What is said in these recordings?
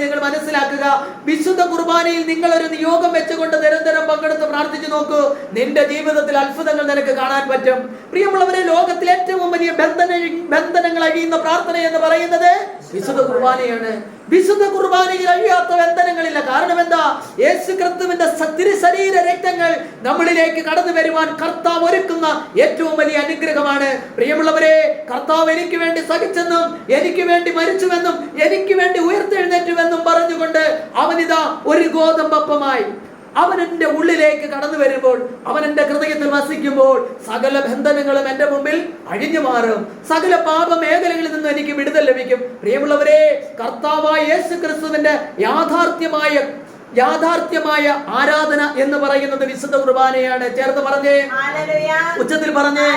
നിങ്ങൾ മനസ്സിലാക്കുക. വിശുദ്ധ കുർബാനയിൽ നിങ്ങൾ ഒരു നിയോഗം വെച്ചുകൊണ്ട് നിരന്തരം പങ്കെടുത്ത് പ്രാർത്ഥിച്ചു നോക്കൂ. നിന്റെ ജീവിതത്തിൽ അത്ഭുതങ്ങൾ നിനക്ക് കാണാൻ പറ്റും. പ്രിയമുള്ളവരെ ലോകത്തിൽ ഏറ്റവും വലിയ ബന്ധന ബന്ധനങ്ങൾ അഴിയുന്ന പ്രാർത്ഥന എന്ന് പറയുന്നത് വിശുദ്ധ കുർബാനയാണ്. വിശുദ്ധ കുർബാനയിൽ അഴിയാത്ത ബന്ധനങ്ങളില്ല കാരണം എന്താ? യേശു ക്രിസ്തുവിന്റെ സത്തിരി ശരീര രക്തങ്ങൾ നമ്മളിലേക്ക് കടന്നു വരുവാൻ കർത്താവ് ഒരുക്കുന്ന ഏറ്റവും വലിയ അനുഗ്രഹമാണ്. പ്രിയമുള്ളവരെ കർത്താവ് എനിക്ക് വേണ്ടി സഹിച്ചെന്നും എനിക്ക് വേണ്ടി മരിച്ചുവെന്നും എനിക്ക് വേണ്ടി ഉയർത്തെഴുന്നേറ്റുവെന്നും പറഞ്ഞുകൊണ്ട് അവനിതാ ഒരു ഗോതമ്പപ്പമായി അവൻ എന്റെ ഉള്ളിലേക്ക് കടന്നു വരുമ്പോൾ അവൻ എന്റെ ഹൃദയത്തിൽ വസിക്കുമ്പോൾ സകല ബന്ധനങ്ങളും എന്റെ മുമ്പിൽ അഴിഞ്ഞു മാറും. സകല പാപ മേഖലകളിൽ നിന്നും എനിക്ക് വിടുതൽ ലഭിക്കും. പ്രിയമുള്ളവരെ കർത്താവായ യേശു ക്രിസ്തുവിന്റെ യാഥാർത്ഥ്യമായ യാഥാർത്ഥ്യമായ ആരാധന എന്ന് പറയുന്നത് വിശുദ്ധ കുർബാനയാണ്. ചേർത്ത് പറഞ്ഞേ. ഉച്ചത്തിൽ പറഞ്ഞേ.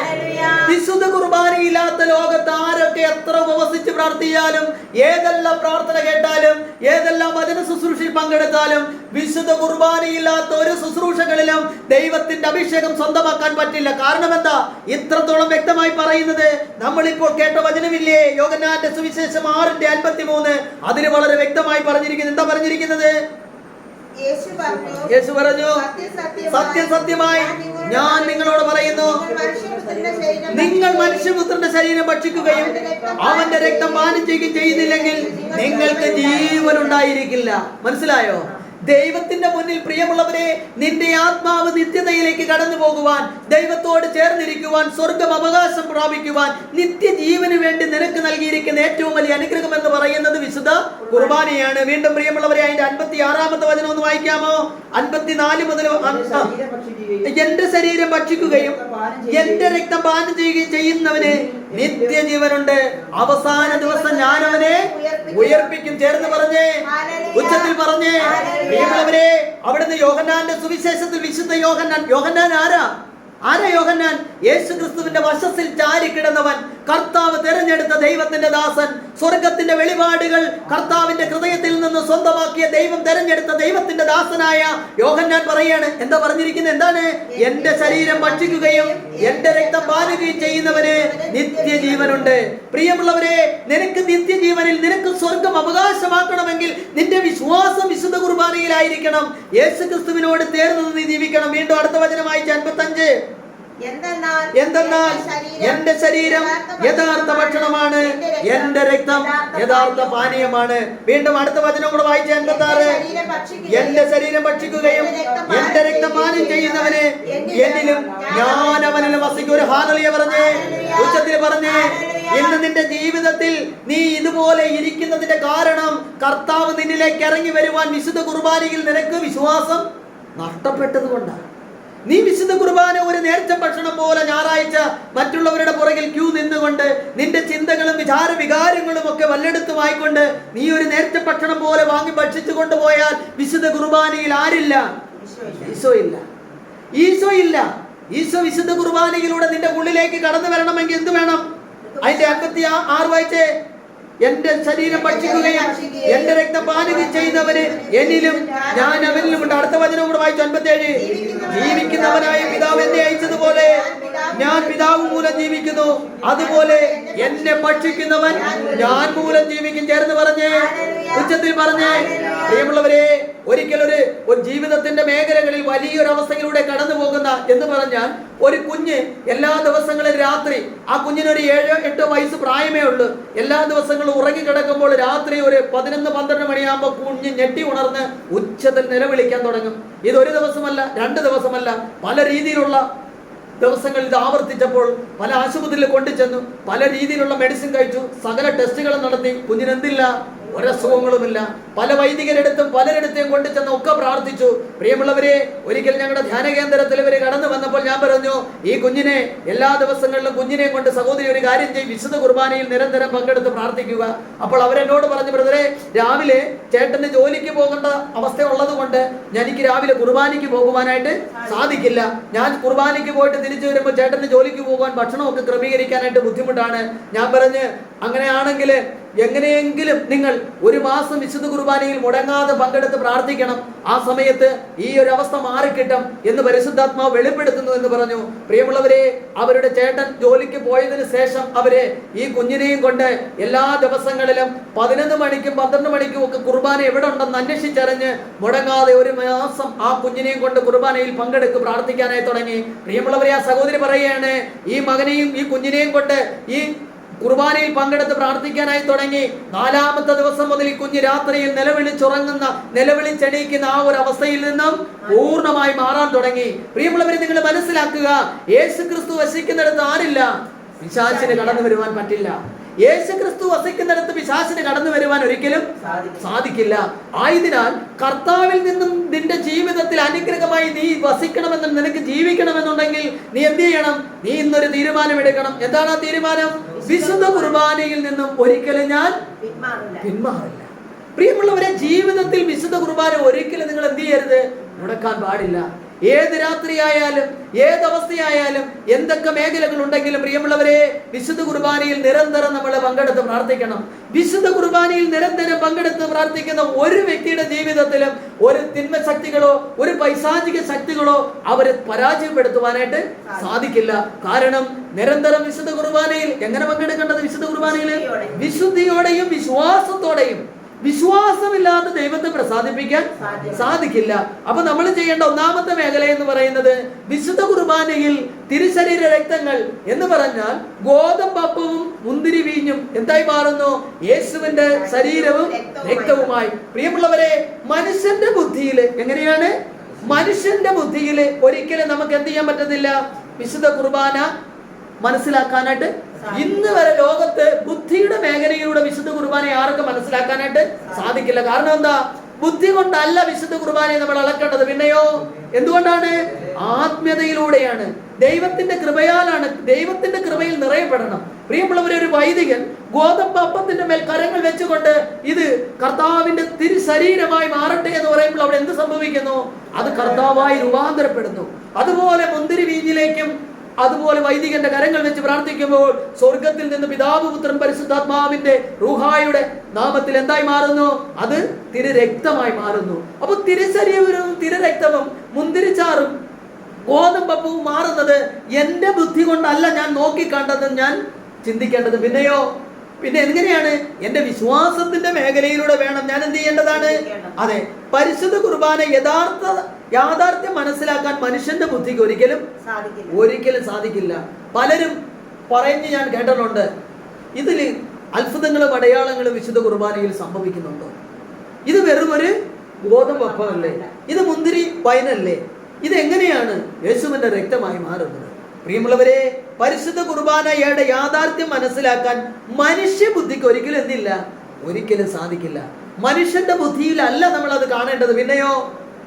വിശുദ്ധ കുർബാനയില്ലാത്ത ലോകത്ത് ആരൊക്കെ എത്ര ഉപവസിച്ച് പ്രാർത്ഥിച്ചാലും ഏതെല്ലാം പ്രാർത്ഥന ഏതെല്ലാം വചന ശുശ്രൂഷയിൽ പങ്കെടുത്താലും വിശുദ്ധ കുർബാനയില്ലാത്ത ഒരു ശുശ്രൂഷകളിലും ദൈവത്തിന്റെ അഭിഷേകം സ്വന്തമാക്കാൻ പറ്റില്ല. കാരണം എന്താ? ഇത്രത്തോളം വ്യക്തമായി പറയുന്നത് നമ്മളിപ്പോൾ കേട്ട വചനമില്ലേ? യോഗനാന്റെ സുവിശേഷം ആറിന്റെ അൻപത്തി മൂന്ന് അതിന് വളരെ വ്യക്തമായി പറഞ്ഞിരിക്കുന്നത് എന്താ പറഞ്ഞിരിക്കുന്നത്? യേശു പറഞ്ഞു സത്യം സത്യമായി ഞാൻ നിങ്ങളോട് പറയുന്നു. നിങ്ങൾ മനുഷ്യപുത്രന്റെ ശരീരം ഭക്ഷിക്കുകയും അവന്റെ രക്തം പാനം ചെയ്യുകയും ചെയ്യുന്നില്ലെങ്കിൽ നിങ്ങൾക്ക് ജീവനുണ്ടായിരിക്കില്ല. മനസ്സിലായോ? ദൈവത്തിന്റെ മുന്നിൽ പ്രിയമുള്ളവരെ നിന്റെ ആത്മാവ് നിത്യതയിലേക്ക് കടന്നു പോകുവാൻ ദൈവത്തോട് ചേർന്നിരിക്കുവാൻ സ്വർഗം അവകാശം പ്രാപിക്കുവാൻ നിത്യജീവന് വേണ്ടി നിനക്ക് നൽകിയിരിക്കുന്ന ഏറ്റവും വലിയ അനുഗ്രഹം എന്ന് പറയുന്നത് വിശുദ്ധ കുർബാനയാണ്. വീണ്ടും പ്രിയമുള്ളവരെ അതിന്റെ അൻപത്തി ആറാമത്തെ വചനം ഒന്ന് വായിക്കാമോ? അൻപത്തിനാല് മുതൽ എന്റെ ശരീരം ഭക്ഷിക്കുകയും എന്റെ രക്തം പാനം ചെയ്യുകയും ചെയ്യുന്നവന് നിത്യജീവനുണ്ട്. അവസാന ദിവസം ഞാൻ അവനെ ഉയർപ്പിക്കും. ചേർന്ന് പറഞ്ഞേ. ഉച്ചത്തിൽ പറഞ്ഞേ. അവരെ അവിടുന്ന് യോഹന്നാന്റെ സുവിശേഷത്തിൽ വിശുദ്ധ യോഹന്നാൻ. യോഹന്നാൻ ആരാ? ആരാ യോഹന്നാൻ? യേശു ക്രിസ്തുവിന്റെ വശത്തിൽ ചാരി കിടന്നവൻ കർത്താവ് തെരഞ്ഞെടുത്ത ദൈവത്തിന്റെ ദാസൻ സ്വർഗത്തിന്റെ വെളിപാടുകൾ കർത്താവിന്റെ ഹൃദയത്തിൽ നിന്ന് സ്വന്തമാക്കിയ ദൈവം തെരഞ്ഞെടുത്ത ദൈവത്തിന്റെ ദാസനായ യോഹന്നാൻ പറയാണ്. എന്താ പറഞ്ഞിരിക്കുന്നത്? എന്താണ്? എന്റെ ശരീരം ഭക്ഷിക്കുകയും എന്റെ രക്തം പാലുകയും ചെയ്യുന്നവന് നിത്യജീവനുണ്ട്. പ്രിയമുള്ളവരെ നിനക്ക് നിത്യജീവനിൽ നിനക്ക് സ്വർഗം അവകാശമാക്കണമെങ്കിൽ നിന്റെ വിശ്വാസം വിശുദ്ധ കുർബാനയിലായിരിക്കണം. യേശു ക്രിസ്തുവിനോട് ചേർന്ന് നീ ജീവിക്കണം. വീണ്ടും അടുത്ത വചനം വായിച്ച അൻപത്തി അഞ്ച് എന്തെന്നാൽ എന്റെ ശരീരം യഥാർത്ഥ ഭക്ഷണമാണ്. എന്റെ രക്തം യഥാർത്ഥ പാനീയമാണ്. വീണ്ടും അടുത്ത വചനം കൂടെ വായിച്ച എൺപത്തി എന്റെ ശരീരം ഭക്ഷിക്കുകയും എന്റെ രക്തം പാനം ചെയ്യുന്നവന് എന്നിലും ഞാൻ അവനിലും വസിക്കും. ഒരു ഹാനളിയ പറഞ്ഞേ ഉച്ചത്തിൽ പറഞ്ഞേ ഇന്ന് നിന്റെ ജീവിതത്തിൽ നീ ഇതുപോലെ ഇരിക്കുന്നതിന്റെ കാരണം കർത്താവ് നിന്നിലേക്ക് ഇറങ്ങി വരുവാൻ വിശുദ്ധ കുർബാനയിൽ നിനക്ക് വിശ്വാസം നഷ്ടപ്പെട്ടത് കൊണ്ടാണ് നീ വിശുദ്ധ കുർബാന ഒരു നേർച്ച ഭക്ഷണം പോലെ ഞായറാഴ്ച മറ്റുള്ളവരുടെ പുറകിൽ ക്യൂ നിന്നുകൊണ്ട് നിന്റെ ചിന്തകളും വിചാര വികാരങ്ങളും ഒക്കെ വല്ലെടുത്തുമായിക്കൊണ്ട് നീ ഒരു നേർച്ച ഭക്ഷണം പോലെ വാങ്ങി ഭക്ഷിച്ചു കൊണ്ടുപോയാൽ വിശുദ്ധ കുർബാനയിൽ ആരില്ല? ഈശോ ഇല്ല. ഈശോ ഇല്ല. ഈശോ വിശുദ്ധ കുർബാനയിലൂടെ നിന്റെ ഉള്ളിലേക്ക് കടന്നു വരണമെങ്കിൽ എന്ത് വേണം? അതിന്റെ അമ്പത്തി ആറ് വായിച്ചേ എന്റെ ശരീരം ഭക്ഷിക്കുകയും എന്റെ രക്തം ചെയ്യുന്നവര് എന്നിലും ഞാൻ അവനിലും ഉണ്ട് അടുത്ത വചനം കൂടെ വായിച്ചു അൻപത്തേഴ്. ജീവിക്കുന്നവനായ പിതാവ് എന്നെ അയച്ചതുപോലെ ഞാൻ പിതാവ് മൂലം ജീവിക്കുന്നു. അതുപോലെ എന്നെ ഭക്ഷിക്കുന്നവൻ ഞാൻ മൂലം ജീവിക്കും. ചേർന്ന് പറഞ്ഞേ ഉച്ചത്തിൽ പറഞ്ഞേ. പ്രിയമുള്ളവരെ ഒരിക്കൽ ഒരു ജീവിതത്തിന്റെ മേഖലകളിൽ വലിയൊരവസ്ഥയിലൂടെ കടന്നു പോകുന്ന എന്ന് പറഞ്ഞാൽ ഒരു കുഞ്ഞ് എല്ലാ ദിവസങ്ങളും രാത്രി ആ കുഞ്ഞിനൊരു ഏഴോ എട്ടോ വയസ്സ് പ്രായമേ ഉള്ളൂ. എല്ലാ ദിവസങ്ങളും ഉറങ്ങി കിടക്കുമ്പോൾ രാത്രി ഒരു പതിനൊന്ന് പന്ത്രണ്ട് മണിയാകുമ്പോൾ കുഞ്ഞ് ഞെട്ടി ഉണർന്ന് ഉച്ചത്തിൽ നിലവിളിക്കാൻ തുടങ്ങും. ഇത് ഒരു ദിവസമല്ല രണ്ട് ദിവസമല്ല പല രീതിയിലുള്ള ദിവസങ്ങളിൽ ഇത് ആവർത്തിച്ചപ്പോൾ പല ആശുപത്രിയിൽ കൊണ്ടുചെന്നു പല രീതിയിലുള്ള മെഡിസിൻ കഴിച്ചു സകല ടെസ്റ്റുകളും നടത്തി. കുഞ്ഞിന് എന്തില്ല ഒരസുഖങ്ങളുമില്ല. പല വൈദികരെടുത്തും പലരിടത്തെയും കൊണ്ടു ചെന്ന് ഒക്കെ പ്രാർത്ഥിച്ചു. പ്രിയമുള്ളവരെ ഒരിക്കൽ ഞങ്ങളുടെ ധ്യാന കേന്ദ്രത്തിൽ ഇവർ കടന്നു വന്നപ്പോൾ ഞാൻ പറഞ്ഞു ഈ കുഞ്ഞിനെ എല്ലാ ദിവസങ്ങളിലും കുഞ്ഞിനെ കൊണ്ട് സഹോദരി ഒരു കാര്യം ചെയ്യും. വിശുദ്ധ കുർബാനയിൽ നിരന്തരം പങ്കെടുത്ത് പ്രാർത്ഥിക്കുക. അപ്പോൾ അവരെന്നോട് പറഞ്ഞു ബ്രദറെ രാവിലെ ചേട്ടന് ജോലിക്ക് പോകേണ്ട അവസ്ഥ ഉള്ളത് കൊണ്ട് എനിക്ക് രാവിലെ കുർബാനയ്ക്ക് പോകുവാനായിട്ട് സാധിക്കില്ല. ഞാൻ കുർബാനയ്ക്ക് പോയിട്ട് തിരിച്ചു വരുമ്പോൾ ചേട്ടന് ജോലിക്ക് പോകാൻ ഭക്ഷണമൊക്കെ ക്രമീകരിക്കാനായിട്ട് ബുദ്ധിമുട്ടാണ്. ഞാൻ പറഞ്ഞ് അങ്ങനെയാണെങ്കിൽ എങ്ങനെയെങ്കിലും നിങ്ങൾ ഒരു മാസം വിശുദ്ധ കുർബാനയിൽ മുടങ്ങാതെ പങ്കെടുത്ത് പ്രാർത്ഥിക്കണം. ആ സമയത്ത് ഈ ഒരു അവസ്ഥ മാറിക്കിട്ടും എന്ന് പരിശുദ്ധാത്മാവ് വെളിപ്പെടുത്തുന്നു എന്ന് പറഞ്ഞു. പ്രിയമുള്ളവരെ അവരുടെ ചേട്ടൻ ജോലിക്ക് പോയതിനു ശേഷം അവർ ഈ കുഞ്ഞിനെയും കൊണ്ട് എല്ലാ ദിവസങ്ങളിലും പതിനൊന്ന് മണിക്കും പന്ത്രണ്ട് മണിക്കും ഒക്കെ കുർബാന എവിടെ ഉണ്ടെന്ന് അന്വേഷിച്ചറിഞ്ഞ് മുടങ്ങാതെ ഒരു മാസം ആ കുഞ്ഞിനെയും കൊണ്ട് കുർബാനയിൽ പങ്കെടുത്ത് പ്രാർത്ഥിക്കാനായി തുടങ്ങി. പ്രിയമുള്ളവരെ ആ സഹോദരി പറയുകയാണ് ഈ മകനെയും ഈ കുഞ്ഞിനെയും കൊണ്ട് ഈ കുർബാനയിൽ പങ്കെടുത്ത് പ്രാർത്ഥിക്കാനായി തുടങ്ങി. നാലാമത്തെ ദിവസം മുതൽ ഈ കുഞ്ഞ് രാത്രിയിൽ നിലവിളിച്ചുറങ്ങുന്ന നിലവിളിച്ചെണീക്കുന്ന ആ ഒരു അവസ്ഥയിൽ നിന്നും പൂർണമായി മാറാൻ തുടങ്ങി. പ്രിയമുള്ളവരെ നിങ്ങൾ മനസ്സിലാക്കുക യേശു ക്രിസ്തു വസിക്കുന്നിടത്ത് ആരില്ല. പിശാചിന് കടന്നു വരുവാൻ പറ്റില്ല. യേശു ക്രിസ്തു വസിക്കുന്നിടത്ത് പിശാസിന് കടന്നു വരുവാൻ ഒരിക്കലും സാധിക്കില്ല. ആയതിനാൽ കർത്താവിൽ നിന്നും നിന്റെ ജീവിതത്തിൽ അനുഗ്രഹമായി നീ വസിക്കണമെന്നും നിനക്ക് ജീവിക്കണമെന്നുണ്ടെങ്കിൽ നീ എന്ത് ചെയ്യണം? നീ ഇന്നൊരു തീരുമാനം എടുക്കണം എന്താണ് ആ തീരുമാനം? വിശുദ്ധ കുർബാനയിൽ നിന്നും ഒരിക്കലും ഞാൻ പിന്മാറില്ല. പിന്മാറില്ല. പ്രിയമുള്ളവരെ ജീവിതത്തിൽ വിശുദ്ധ കുർബാന ഒരിക്കലും നിങ്ങൾ എന്ത് ചെയ്യരുത്? മുടക്കാൻ പാടില്ല. ഏത് രാത്രിയായാലും ഏത് അവസ്ഥയായാലും എന്തൊക്കെ മേഖലകൾ ഉണ്ടെങ്കിലും പ്രിയമുള്ളവരെ വിശുദ്ധ കുർബാനയിൽ നിരന്തരം നമ്മൾ പങ്കെടുത്ത് പ്രാർത്ഥിക്കണം. വിശുദ്ധ കുർബാനയിൽ നിരന്തരം പങ്കെടുത്ത് പ്രാർത്ഥിക്കുന്ന ഒരു വ്യക്തിയുടെ ജീവിതത്തിലും ഒരു തിന്മ ശക്തികളോ ഒരു പൈശാചിക ശക്തികളോ അവരെ പരാജയപ്പെടുത്തുവാനായിട്ട് സാധിക്കില്ല. കാരണം നിരന്തരം വിശുദ്ധ കുർബാനയിൽ എങ്ങനെ പങ്കെടുക്കേണ്ടത് വിശുദ്ധ കുർബാനയിൽ? വിശുദ്ധിയോടെയും വിശ്വാസത്തോടെയും വിശ്വാസമില്ലാത്ത ദൈവത്തെ പ്രസാദിപ്പിക്കാൻ സാധിക്കില്ല. അപ്പൊ നമ്മൾ ചെയ്യേണ്ട ഒന്നാമത്തെ മേഖല എന്ന് പറയുന്നത് വിശുദ്ധ കുർബാനയിൽ തിരുശരീര രക്തങ്ങൾ എന്ന് പറഞ്ഞാൽ ഗോതമ്പപ്പവും മുന്തിരി വീഞ്ഞും എന്തായി മാറുന്നു? യേശുവിന്റെ ശരീരവും രക്തവുമായി. പ്രിയമുള്ളവരെ മനുഷ്യന്റെ ബുദ്ധിയിൽ എങ്ങനെയാണ്? മനുഷ്യന്റെ ബുദ്ധിയിൽ ഒരിക്കലും നമുക്ക് എന്ത് ചെയ്യാൻ പറ്റത്തില്ല? വിശുദ്ധ കുർബാന മനസ്സിലാക്കാനായിട്ട് ഇന്ന് വരെ ലോകത്ത് ബുദ്ധിയുടെ മേഖലയിലൂടെ വിശുദ്ധ കുർബാനയെ ആർക്കും മനസ്സിലാക്കാനായിട്ട് സാധിക്കില്ല. കാരണം എന്താ? ബുദ്ധി കൊണ്ടല്ല വിശുദ്ധ കുർബാനയെ നമ്മൾ അളക്കേണ്ടത്. പിന്നെയോ? എന്തുകൊണ്ടാണ്? ആത്മീയതയിലൂടെയാണ്. ദൈവത്തിന്റെ കൃപയാലാണ് ദൈവത്തിന്റെ കൃപയിൽ നിറയപ്പെടണം. പ്രിയമുള്ളവരെ ഒരു വൈദികൻ ഗോതമ്പ് അപ്പത്തിന്റെ മേൽ കരങ്ങൾ വെച്ചുകൊണ്ട് ഇത് കർത്താവിന്റെ തിരു ശരീരമായി മാറട്ടെ എന്ന് പറയുമ്പോൾ അവിടെ എന്ത് സംഭവിക്കുന്നു? അത് കർത്താവായി രൂപാന്തരപ്പെടുന്നു. അതുപോലെ മുന്തിരി വീഞ്ഞിലേക്കും അതുപോലെ വൈദികന്റെ കരങ്ങൾ വെച്ച് പ്രാർത്ഥിക്കുമ്പോൾ സ്വർഗത്തിൽ നിന്ന് പിതാവ് പുത്രൻ പരിശുദ്ധാത്മാവിന്റെ റൂഹായുടെ നാമത്തിൽ എന്തായി മാറുന്നു? അത് തിരുരക്തമായി മാറുന്നു. അപ്പൊ തിരുശരീരവും തിരുരക്തവും മുന്തിരിച്ചാറും ഗോതമ്പപ്പവും മാറുന്നത് എന്റെ ബുദ്ധി കൊണ്ടല്ല ഞാൻ നോക്കിക്കണ്ടതും ഞാൻ ചിന്തിക്കേണ്ടത്. പിന്നെയോ? പിന്നെ എങ്ങനെയാണ്? എന്റെ വിശ്വാസത്തിന്റെ മേഖലയിലൂടെ വേണം ഞാൻ എന്ത് ചെയ്യേണ്ടതാണ്? അതെ പരിശുദ്ധ കുർബാന യഥാർത്ഥ യാഥാർത്ഥ്യം മനസ്സിലാക്കാൻ മനുഷ്യന്റെ ബുദ്ധിക്ക് ഒരിക്കലും ഒരിക്കലും സാധിക്കില്ല. പലരും പറഞ്ഞ് ഞാൻ കേട്ടിട്ടുണ്ട് ഇതിൽ അത്ഭുതങ്ങളും അടയാളങ്ങളും വിശുദ്ധ കുർബാനയിൽ സംഭവിക്കുന്നുണ്ടോ. ഇത് വെറും ഒരു ഗോതമ്പപ്പമല്ലേ ഇത് മുന്തിരി വൈനല്ലേ? ഇത് എങ്ങനെയാണ് യേശുവിന്റെ രക്തമായി മാറുന്നത്? പ്രിയമുള്ളവരെ പരിശുദ്ധ കുർബാനയുടെ യാഥാർത്ഥ്യം മനസ്സിലാക്കാൻ മനുഷ്യ ബുദ്ധിക്ക് ഒരിക്കലും എന്തില്ല? ഒരിക്കലും സാധിക്കില്ല. മനുഷ്യന്റെ ബുദ്ധിയിലല്ല നമ്മൾ അത് കാണേണ്ടത്. പിന്നെയോ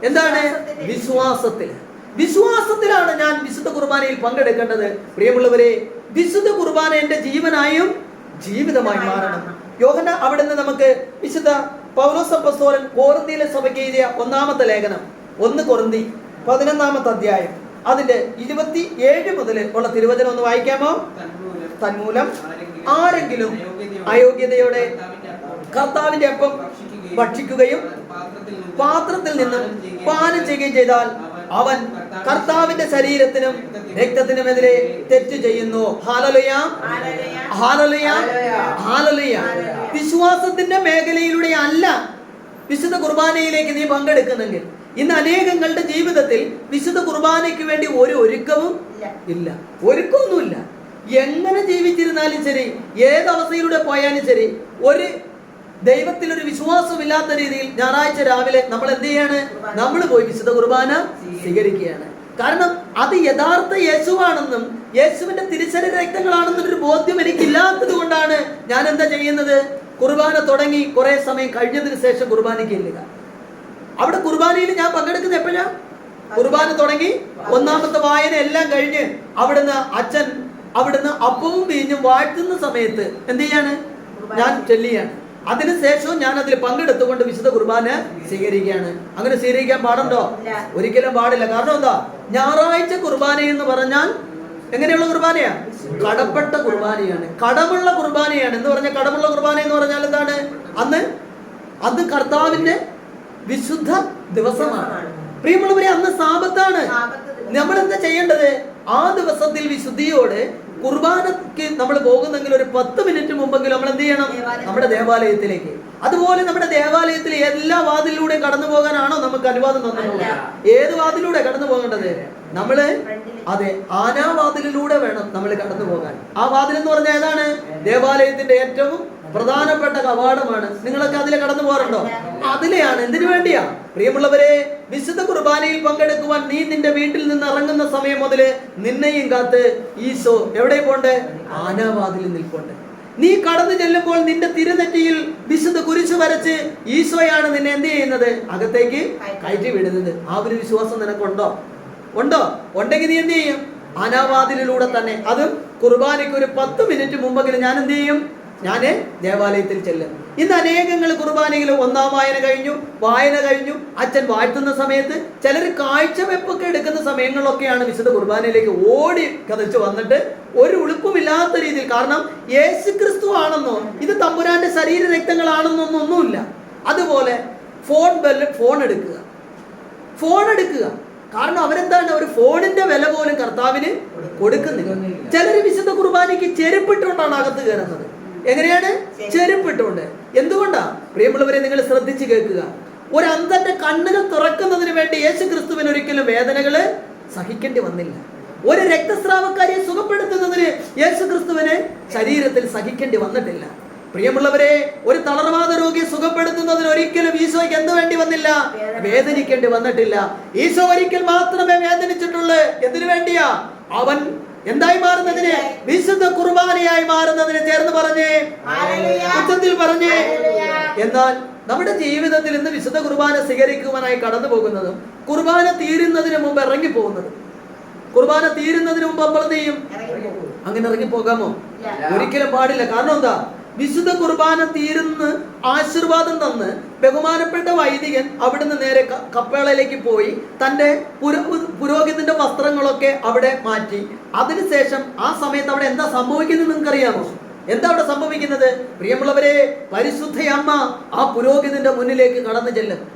എന്താണ്? വിശ്വാസത്തിൽ. വിശ്വാസത്തിലാണ് ഞാൻ വിശുദ്ധ കുർബാനയിൽ പങ്കെടുക്കേണ്ടത്. പ്രിയമുള്ളവരെ വിശുദ്ധ കുർബാന എന്റെ ജീവനായും ജീവിതമായി മാറണം. യോഹന അവിടെ നിന്ന് നമുക്ക് വിശുദ്ധ പൗലോസപ്പസ്തോലൻ കോറന്തിയിലെ സഭയ്ക്ക് എഴുതിയ ഒന്നാമത്തെ ലേഖനം ഒന്ന് കൊറന്തി പതിനൊന്നാമത്തെ അധ്യായം. അതിന്റെ ഇരുപത്തി ഏഴ് മുതൽ ഉള്ള തിരുവചനം ഒന്ന് വായിക്കാമോ? തന്മൂലം ആരെങ്കിലും അയോഗ്യതയോടെ കർത്താവിന്റെ അപ്പം ഭക്ഷിക്കുകയും പാത്രത്തിൽ നിന്നും പാനം ചെയ്യുകയും ചെയ്താൽ അവൻ കർത്താവിന്റെ ശരീരത്തിനും രക്തത്തിനുമെതിരെ തെറ്റ് ചെയ്യുന്നു. വിശ്വാസത്തിന്റെ മേഖലയിലൂടെ അല്ല വിശുദ്ധ കുർബാനയിലേക്ക് നീ പങ്കെടുക്കുന്നെങ്കിൽ. ഇന്ന് അനേകങ്ങളുടെ ജീവിതത്തിൽ വിശുദ്ധ കുർബാനയ്ക്ക് വേണ്ടി ഒരു ഒരുക്കവും ഇല്ല. ഇല്ല ഒരുക്കമൊന്നുമില്ല. എങ്ങനെ ജീവിച്ചിരുന്നാലും ശരി ഏത് അവസ്ഥയിലൂടെ പോയാലും ശരി ഒരു ദൈവത്തിൽ ഒരു വിശ്വാസമില്ലാത്ത രീതിയിൽ ഞായറാഴ്ച രാവിലെ നമ്മൾ എന്ത് ചെയ്യാണ്? നമ്മൾ പോയി വിശുദ്ധ കുർബാന സ്വീകരിക്കുകയാണ്. കാരണം അത് യഥാർത്ഥ യേശുവാണെന്നും യേശുവിന്റെ തിരിച്ചറിയ രക്തങ്ങളാണെന്നും ഒരു ബോധ്യം എനിക്കില്ലാത്തത് കൊണ്ടാണ് ഞാൻ എന്താ ചെയ്യുന്നത്? കുർബാന തുടങ്ങി കുറെ സമയം കഴിഞ്ഞതിന് ശേഷം കുർബാനയ്ക്ക് ഇല്ലുക അവിടെ കുർബാനയിൽ ഞാൻ പങ്കെടുക്കുന്നത് എപ്പോഴാ? കുർബാന തുടങ്ങി ഒന്നാമത്തെ വായന എല്ലാം കഴിഞ്ഞ് അവിടുന്ന് അച്ഛൻ അവിടുന്ന് അപ്പവും വീഞ്ഞും വാഴ്ത്തുന്ന സമയത്ത് എന്ത് ചെയ്യാണ്? ഞാൻ ചെല്ലിയാണ് അതിനുശേഷവും ഞാൻ അതിൽ പങ്കെടുത്തുകൊണ്ട് വിശുദ്ധ കുർബാന സ്വീകരിക്കുകയാണ്. അങ്ങനെ സ്വീകരിക്കാൻ പാടുണ്ടോ? ഒരിക്കലും പാടില്ല. കാരണം എന്താ? ഞായറാഴ്ച കുർബാന എന്ന് പറഞ്ഞാൽ എങ്ങനെയുള്ള കുർബാനയാ? കടപ്പെട്ട കുർബാനയാണ്. കടമുള്ള കുർബാനയാണ്. എന്ന് പറഞ്ഞാൽ കടമുള്ള കുർബാന എന്ന് പറഞ്ഞാൽ എന്താണ്? അന്ന് അത് കർത്താവിന്റെ വിശുദ്ധ ദിവസമാണ്. പ്രിയമുള്ളവരെ അന്ന് സാപത്താണ് നമ്മൾ എന്താ ചെയ്യേണ്ടത്? ആ ദിവസത്തിൽ വിശുദ്ധിയോടെ കുർബാനയ്ക്ക് നമ്മൾ പോകുന്നെങ്കിൽ ഒരു പത്ത് മിനിറ്റ് മുമ്പെങ്കിലും നമ്മൾ എന്ത് ചെയ്യണം? നമ്മുടെ ദേവാലയത്തിലേക്ക്. അതുപോലെ നമ്മുടെ ദേവാലയത്തിലെ എല്ലാ വാതിലൂടെ കടന്നു പോകാനാണോ നമുക്ക് അനുവാദം തന്നിട്ടുള്ളത്? ഏത് വാതിലൂടെ കടന്നു പോകേണ്ടത്? നമ്മൾ അതെ ആനാവാതിലിലൂടെ വേണം നമ്മൾ കടന്നു പോകാൻ. ആ വാതിൽ എന്ന് പറഞ്ഞാൽ ഏതാണ്? ദേവാലയത്തിന്റെ ഏറ്റവും പ്രധാനപ്പെട്ട കവാടമാണ്. നിങ്ങളൊക്കെ അതിലെ കടന്നു പോകാറുണ്ടോ? അതിലെയാണ്. എന്തിനു വേണ്ടിയാ? പ്രിയമുള്ളവരെ വിശുദ്ധ കുർബാനയിൽ പങ്കെടുക്കുവാൻ നീ നിന്റെ വീട്ടിൽ നിന്ന് ഇറങ്ങുന്ന സമയം മുതൽ നിന്നെയും കാത്ത് ഈശോ എവിടെ പോണ്ട്? ആനാവാതിൽ നിൽപ്പുണ്ട്. നീ കടന്നു ചെല്ലുമ്പോൾ നിന്റെ തിരുനെറ്റിയിൽ വിശുദ്ധ കുരിശു വരച്ച് ഈശോയാണ് നിന്നെ എന്ത് ചെയ്യുന്നത്? അകത്തേക്ക് കയറ്റി വിടുന്നത്. ആ ഒരു വിശ്വാസം നിനക്കുണ്ടോ? ഉണ്ടോ? ഉണ്ടെങ്കിൽ നീ എന്ത് ചെയ്യും? അനാവാതിലൂടെ തന്നെ. അതും കുർബാനയ്ക്ക് ഒരു പത്ത് മിനിറ്റ് മുമ്പെങ്കിലും ഞാൻ എന്ത് ചെയ്യും? ഞാൻ ദേവാലയത്തിൽ ചെല്ലും ഇന്ന് അനേകങ്ങൾ കുർബാനയിൽ ഒന്നാം വായന കഴിഞ്ഞു വായന കഴിഞ്ഞു അച്ഛൻ വാഴ്ത്തുന്ന സമയത്ത് ചിലർ കാഴ്ചവെപ്പൊക്കെ എടുക്കുന്ന സമയങ്ങളിലൊക്കെയാണ് വിശുദ്ധ കുർബാനയിലേക്ക് ഓടി കഥച്ചു വന്നിട്ട് ഒരു ഉളുപ്പുമില്ലാത്ത രീതിയിൽ. കാരണം യേശു ക്രിസ്തു ആണെന്നോ ഇത് തമ്പുരാന്റെ ശരീര രക്തങ്ങളാണെന്നോ ഒന്നുമില്ല അതുപോലെ ഫോൺ ബെല്ല് ഫോൺ എടുക്കുക. ഫോൺ എടുക്കുക. കാരണം അവരെന്താണ്? ഒരു ഫോണിന്റെ വില പോലും കർത്താവിന് കൊടുക്കുന്നില്ല. ചിലർ വിശുദ്ധ കുർബാനയ്ക്ക് ചെരുപ്പിട്ടുകൊണ്ടാണ് അകത്ത് കയറുന്നത്. എങ്ങനെയാണ്? ചെരുപ്പിട്ടുകൊണ്ട്. എന്തുകൊണ്ടാ? പ്രിയമുള്ളവരെ നിങ്ങൾ ശ്രദ്ധിച്ച് കേൾക്കുക. ഒരു അന്ധന്റെ കണ്ണുകൾ തുറക്കുന്നതിന് വേണ്ടി യേശു ക്രിസ്തുവിന് ഒരിക്കലും വേദനകൾ സഹിക്കേണ്ടി വന്നില്ല. ഒരു രക്തസ്രാവക്കാരിയെ സുഖപ്പെടുത്തുന്നതിന് യേശു ക്രിസ്തുവിന് ശരീരത്തിൽ സഹിക്കേണ്ടി വന്നിട്ടില്ല. പ്രിയമുള്ളവരെ ഒരു തളർവാദ രോഗിയെ സുഖപ്പെടുത്തുന്നതിന് ഒരിക്കലും ഈശോയ്ക്ക് എന്ത് വേണ്ടി വന്നില്ല? വേദനിക്കേണ്ടി വന്നിട്ടില്ല. ഈശോ ഒരിക്കൽ മാത്രമേ വേദനിച്ചിട്ടുള്ളൂ. എന്തിനു വേണ്ടിയാ? അവൻ എന്തായി മാറുന്നതിന്? വിശുദ്ധ കുർബാനയായി മാറുന്നതിന് ചേർന്ന് പറഞ്ഞേ. ഉച്ചത്തിൽ പറഞ്ഞേ. എന്നാൽ നമ്മുടെ ജീവിതത്തിൽ ഇന്ന് വിശുദ്ധ കുർബാന സ്വീകരിക്കുവാനായി കടന്നു പോകുന്നതും കുർബാന തീരുന്നതിന് മുമ്പ് ഇറങ്ങി പോകുന്നതും. കുർബാന തീരുന്നതിന് മുമ്പ് നമ്മൾ എന്ത് ചെയ്യും? അങ്ങനെ ഇറങ്ങി പോകാമോ. ഒരിക്കലും പാടില്ല. കാരണം എന്താ? വിശുദ്ധ കുർബാന തീരുന്ന് ആശീർവാദം തന്ന് ബഹുമാനപ്പെട്ട വൈദികൻ അവിടുന്ന് നേരെ കപ്പേളയിലേക്ക് പോയി തന്റെ പുരോ- പുരോഹിതന്റെ വസ്ത്രങ്ങളൊക്കെ അവിടെ മാറ്റി. അതിനുശേഷം ആ സമയത്ത് അവിടെ എന്താ സംഭവിക്കുന്നത് നിങ്ങൾക്ക് അറിയാമോ എന്താ അവിടെ സംഭവിക്കുന്നത്? പ്രിയമുള്ളവരെ പരിശുദ്ധയമ്മ ആ പുരോഹിതന്റെ മുന്നിലേക്ക് കടന്നു ചെല്ലും.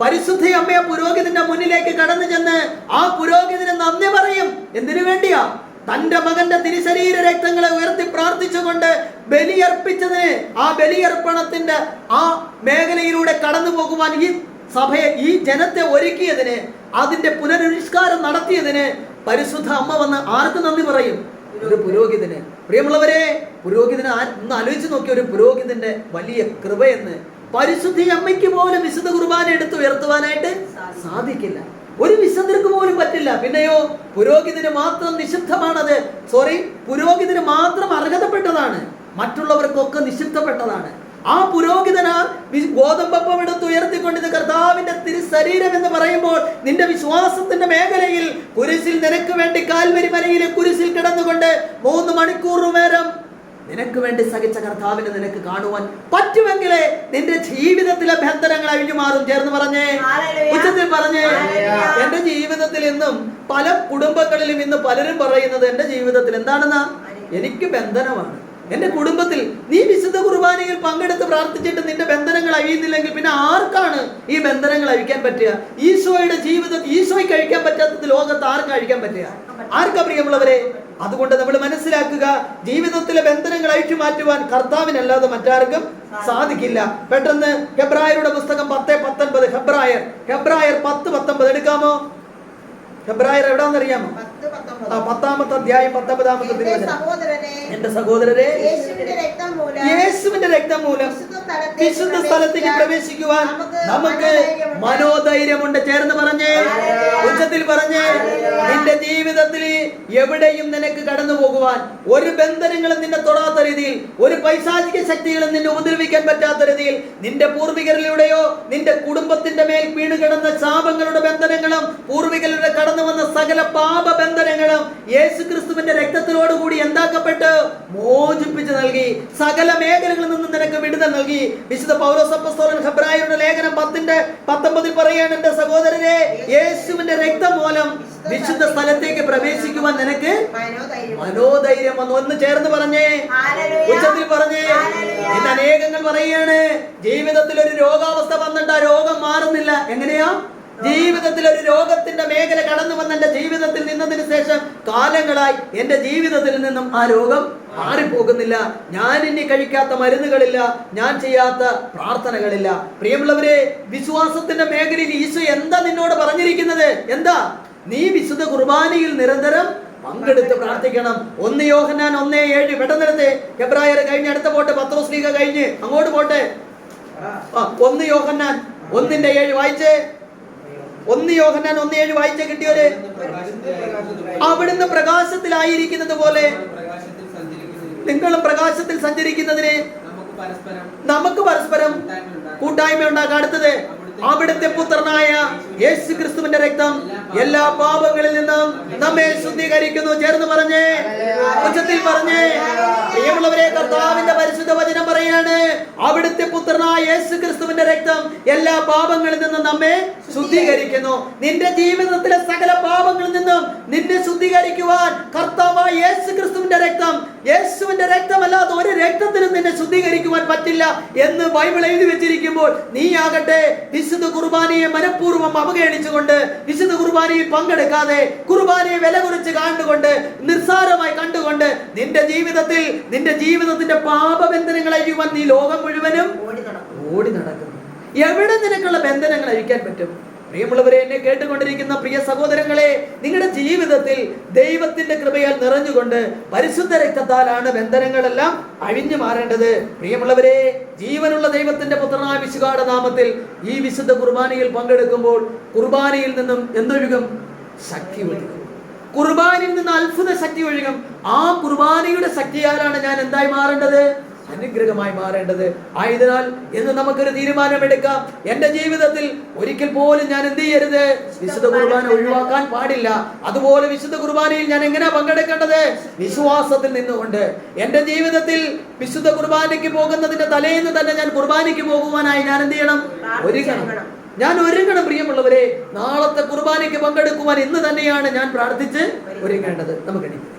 പരിശുദ്ധ അമ്മയെ പുരോഹിതന്റെ മുന്നിലേക്ക് കടന്നു ചെന്ന് ആ പുരോഹിതന് നന്ദി പറയും. എന്തിനു വേണ്ടിയാ? തന്റെ മകന്റെ തിരിശരീര രക്തങ്ങളെ ഉയർത്തി പ്രാർത്ഥിച്ചുകൊണ്ട് ബലിയർപ്പിച്ചതിന് ആ ബലിയർപ്പണത്തിന്റെ ആ മേഖലയിലൂടെ കടന്നു പോകുവാൻ ഈ സഭയെ ഈ ജനത്തെ ഒരുക്കിയതിന് അതിന്റെ പുനരുഷ്കാരം നടത്തിയതിന് പരിശുദ്ധ അമ്മ വന്ന് ആർക്ക് നന്ദി പറയും? ഒരു പുരോഹിതന്. പ്രിയമുള്ളവരെ പുരോഹിതന് ഒന്ന് ആലോചിച്ച് നോക്കിയ ഒരു പുരോഹിതന്റെ വലിയ കൃപയെന്ന്. പരിശുദ്ധി അമ്മയ്ക്ക് പോലും വിശുദ്ധ കുർബാന എടുത്ത് ഉയർത്തുവാനായിട്ട് സാധിക്കില്ല. ഒരു വിശുദ്ധർക്ക് പോലും പറ്റില്ല. പിന്നെയോ പുരോഹിതന് മാത്രം നിഷിദ്ധമാണത്. സോറി പുരോഹിതന് മാത്രം അർഹതപ്പെട്ടതാണ്. മറ്റുള്ളവർക്കൊക്കെ നിഷിദ്ധപ്പെട്ടതാണ്. ആ പുരോഹിതന ഗോതമ്പപ്പം എടുത്ത് ഉയർത്തിക്കൊണ്ട് ഇത് കർത്താവിന്റെ തിരുശരീരം എന്ന് പറയുമ്പോൾ നിന്റെ വിശ്വാസത്തിന്റെ മേഖലയിൽ കുരിശിൽ നിനക്ക് വേണ്ടി കാൽവരി മലയിലെ കുരിശിൽ കിടന്നുകൊണ്ട് മൂന്ന് മണിക്കൂർ നേരം നിനക്ക് വേണ്ടി സഹിച്ച കർത്താവിനെ നിനക്ക് കാണുവാൻ പറ്റുമെങ്കിലേ നിന്റെ ജീവിതത്തിലെ ബന്ധനങ്ങൾ അഴിഞ്ഞു മാറും. ചേർന്ന് പറഞ്ഞേ. ഉച്ചത്തിൽ പറഞ്ഞേ. എന്റെ ജീവിതത്തിൽ ഇന്നും പല കുടുംബങ്ങളിലും ഇന്ന് പലരും പറയുന്നത് എന്റെ ജീവിതത്തിൽ എന്താണെന്നാ? എനിക്ക് ബന്ധനമാണ്. എന്റെ കുടുംബത്തിൽ നീ വിശുദ്ധ കുർബാനയിൽ പങ്കെടുത്ത് പ്രാർത്ഥിച്ചിട്ട് നിന്റെ ബന്ധനങ്ങൾ അഴിയുന്നില്ലെങ്കിൽ പിന്നെ ആർക്കാണ് ഈ ബന്ധനങ്ങൾ അഴിക്കാൻ പറ്റുക? ഈശോയുടെ ജീവിതം ഈശോയ്ക്ക് കഴിക്കാൻ പറ്റാത്തത് ലോകത്ത് ആർക്കും അഴിക്കാൻ പറ്റുക? ആർക്കാ പ്രിയമുള്ളവരെ? അതുകൊണ്ട് നമ്മൾ മനസ്സിലാക്കുക ജീവിതത്തിലെ ബന്ധനങ്ങൾ അഴിച്ചു മാറ്റുവാൻ കർത്താവിനല്ലാതെ മറ്റാർക്കും സാധിക്കില്ല. പെട്ടെന്ന് ഹെബ്രായരുടെ പുസ്തകം പത്ത് പത്തൊൻപത്. ഹെബ്രായർ ഹെബ്രായർ പത്ത് പത്തൊമ്പത് എടുക്കാമോ? ഹെബ്രായർ എവിടാന്ന് അറിയാമോ പത്താമത്തെ അധ്യായം പത്തൊമ്പതാമത്തെ എന്റെ തിരുവചനം സഹോദരനെ എന്റെ സഹോദരരെ യേശുവിന്റെ രക്തം മൂലം വിശുദ്ധ സ്ഥലത്തേക്ക് പ്രവേശിക്കുവാൻ നമുക്ക് മനോധൈര്യമുണ്ട്. ചേർന്ന് പറഞ്ഞേ ഉച്ചത്തിൽ പറഞ്ഞേ നിന്റെ ജീവിതത്തിൽ എവിടെയും നിനക്ക് കടന്നു പോകുവാൻ ഒരു ബന്ധനങ്ങളും നിന്നെ തൊടാത്ത രീതിയിൽ ഒരു പൈശാചിക ശക്തികളും നിന്നെ ഉപദ്രവിക്കാൻ പറ്റാത്ത രീതിയിൽ നിന്റെ പൂർവികരിലൂടെയോ നിന്റെ കുടുംബത്തിന്റെ മേൽ വീണ് കിടന്ന ശാപങ്ങളുടെ ബന്ധനങ്ങളും പൂർവികരുടെ കടന്നു വന്ന സകല പാപ ബന്ധനങ്ങളും യേശു ക്രിസ്തുവിന്റെ രക്തത്തിലോടുകൂടി എന്താക്കപ്പെട്ട് മോചിപ്പിച്ചു നൽകി സകല മേഖലകളിൽ നിന്നും നിനക്ക് വിടുതൽ നൽകി. വിശുദ്ധ പൗരസപ്പസ്തോലൻ ഹെബ്രായരുടെ ലേഖനം പത്തിന്റെ പത്തൊമ്പതിൽ പറയാണ് എന്റെ സഹോദരരെ യേശുവിന്റെ രക്തം മൂലം വിശുദ്ധ സ്ഥലത്തേക്ക് പ്രവേശിക്കുവാൻ നിനക്ക് മനോധൈര്യം വന്നു. ഒന്ന് ചേർന്ന് പറഞ്ഞേ. ഉച്ചത്തിൽ പറഞ്ഞേ. ഇന്ന് അനേകങ്ങൾ പറയുകയാണ് ജീവിതത്തിൽ ഒരു രോഗാവസ്ഥ വന്നിട്ട് ആ രോഗം മാറുന്നില്ല. എങ്ങനെയാ? ജീവിതത്തിൽ ഒരു രോഗത്തിന്റെ മേഖല കടന്നു വന്ന എന്റെ ജീവിതത്തിൽ നിന്നതിന് ശേഷം കാലങ്ങളായി എന്റെ ജീവിതത്തിൽ നിന്നും ആ രോഗം മാറിപ്പോകുന്നില്ല. ഞാൻ ഇനി കഴിക്കാത്ത മരുന്നുകളില്ല. ഞാൻ ചെയ്യാത്ത പ്രാർത്ഥനകളില്ല. പ്രിയമുള്ളവരെ വിശ്വാസത്തിന്റെ മേഖലയിൽ ഈശോ എന്താ നിന്നോട് പറഞ്ഞിരിക്കുന്നത്? എന്താ? നീ വിശുദ്ധ കുർബാനയിൽ നിരന്തരം പങ്കെടുത്ത് പ്രാർത്ഥിക്കണം. ഒന്ന് യോഹന്നാൻ ഒന്നേ ഏഴ്. പെട്ടെന്നെടുത്ത് എബ്രായർ കഴിഞ്ഞ് അടുത്ത പോട്ടെ പത്രോസ് ലീഗ കഴിഞ്ഞ്. അങ്ങോട്ട് പോട്ടെ. ഒന്ന് യോഹന്നാൻ ഒന്നിന്റെ ഏഴ് വായിച്ചേ. ഒന്ന് യോഹന്നാൻ ഒന്ന് ഏഴ് വായിച്ച കിട്ടിയോര് അവിടുന്ന് പ്രകാശത്തിലായിരിക്കുന്നത് പോലെ. നിങ്ങളും പ്രകാശത്തിൽ സഞ്ചരിക്കുന്നതിന് നമുക്ക് പരസ്പരം കൂട്ടായ്മ ഉണ്ടാക്കാം അടുത്തത് അവിടുത്തെ പുത്രനായ യേശു ക്രിസ്തുവിന്റെ രക്തം എല്ലാ പാപങ്ങളിൽ നിന്നും നമ്മെ ശുദ്ധീകരിക്കുന്നു. ചേർന്ന് പറഞ്ഞേ ഉച്ചത്തിൽ പറഞ്ഞേ പ്രിയമുള്ളവരെ കർത്താവിന്റെ പരിശുദ്ധ വചനം പറയാണ് അവിടുത്തെ പുത്രനായ യേശു ക്രിസ്തുവിന്റെ രക്തം എല്ലാ പാപങ്ങളിൽ നിന്നും നമ്മെ ശുദ്ധീകരിക്കുന്നു. നിന്റെ ജീവിതത്തിലെ സകല പാപങ്ങളിൽ നിന്നും നിന്നെ ശുദ്ധീകരിക്കുവാൻ കർത്താവായ യേശു ക്രിസ്തുവിന്റെ രക്തം യേശുവിന്റെ രക്തമല്ലാതെ ഒരു രക്തത്തിനും നിന്നെ ശുദ്ധീകരിക്കുവാൻ പറ്റില്ല എന്ന് ബൈബിൾ എഴുതി വെച്ചിരിക്കുമ്പോൾ നീ ആകട്ടെ വിശുദ്ധ കുർബാനയെ മനഃപൂർവം അവഗണിച്ചുകൊണ്ട് വിശുദ്ധ കുർബാനയിൽ പങ്കെടുക്കാതെ കുർബാനയെ വില കുറിച്ച് കണ്ടുകൊണ്ട് നിസ്സാരമായി കണ്ടുകൊണ്ട് നിന്റെ ജീവിതത്തിൽ നിന്റെ ജീവിതത്തിന്റെ പാപബന്ധനങ്ങൾ അഴിയുവാൻ നീ ലോകം മുഴുവനും ഓടി നടക്കും ഓടി നടക്കുന്നു. എവിടെ നിനക്കുള്ള ബന്ധനങ്ങൾ അഴിക്കാൻ പറ്റും? പ്രിയമുള്ളവരെ എന്നെ കേട്ടുകൊണ്ടിരിക്കുന്ന പ്രിയ സഹോദരങ്ങളെ നിങ്ങളുടെ ജീവിതത്തിൽ ദൈവത്തിന്റെ കൃപയാൽ നിറഞ്ഞുകൊണ്ട് പരിശുദ്ധ രക്തത്താലാണ് ബന്ധനങ്ങളെല്ലാം അഴിഞ്ഞു മാറേണ്ടത്. പ്രിയമുള്ളവരെ ജീവനുള്ള ദൈവത്തിന്റെ പുത്രനായ വിശുകാട നാമത്തിൽ ഈ വിശുദ്ധ കുർബാനയിൽ പങ്കെടുക്കുമ്പോൾ കുർബാനയിൽ നിന്നും എന്തൊഴുകും? ശക്തി ഒഴുകും. കുർബാനയിൽ നിന്ന് അത്ഭുത ശക്തി ഒഴുകും. ആ കുർബാനയുടെ ശക്തിയാലാണ് ഞാൻ എന്തായി മാറേണ്ടത്? അനുഗ്രഹമായി മാറേണ്ടത് ആയതിനാൽ ഇന്ന് നമുക്കൊരു തീരുമാനമെടുക്കാം. എന്റെ ജീവിതത്തിൽ ഒരിക്കൽ പോലും ഞാൻ എന്ത് ചെയ്യരുത്? വിശുദ്ധ കുർബാന ഒഴിവാക്കാൻ പാടില്ല. അതുപോലെ വിശുദ്ധ കുർബാനയിൽ ഞാൻ എങ്ങനെ പങ്കെടുക്കേണ്ടത്? വിശ്വാസത്തിൽ നിന്നുകൊണ്ട്. എന്റെ ജീവിതത്തിൽ വിശുദ്ധ കുർബാനയ്ക്ക് പോകുന്നതിന്റെ തലേന്ന് തന്നെ ഞാൻ കുർബാനയ്ക്ക് പോകുവാനായി ഞാൻ എന്ത് ചെയ്യണം? ഒരുങ്ങണം. ഞാൻ ഒരുങ്ങണം പ്രിയമുള്ളവരെ. നാളത്തെ കുർബാനയ്ക്ക് പങ്കെടുക്കുവാൻ ഇന്ന് തന്നെയാണ് ഞാൻ പ്രാർത്ഥിച്ച് ഒരുങ്ങേണ്ടത്. നമുക്ക്.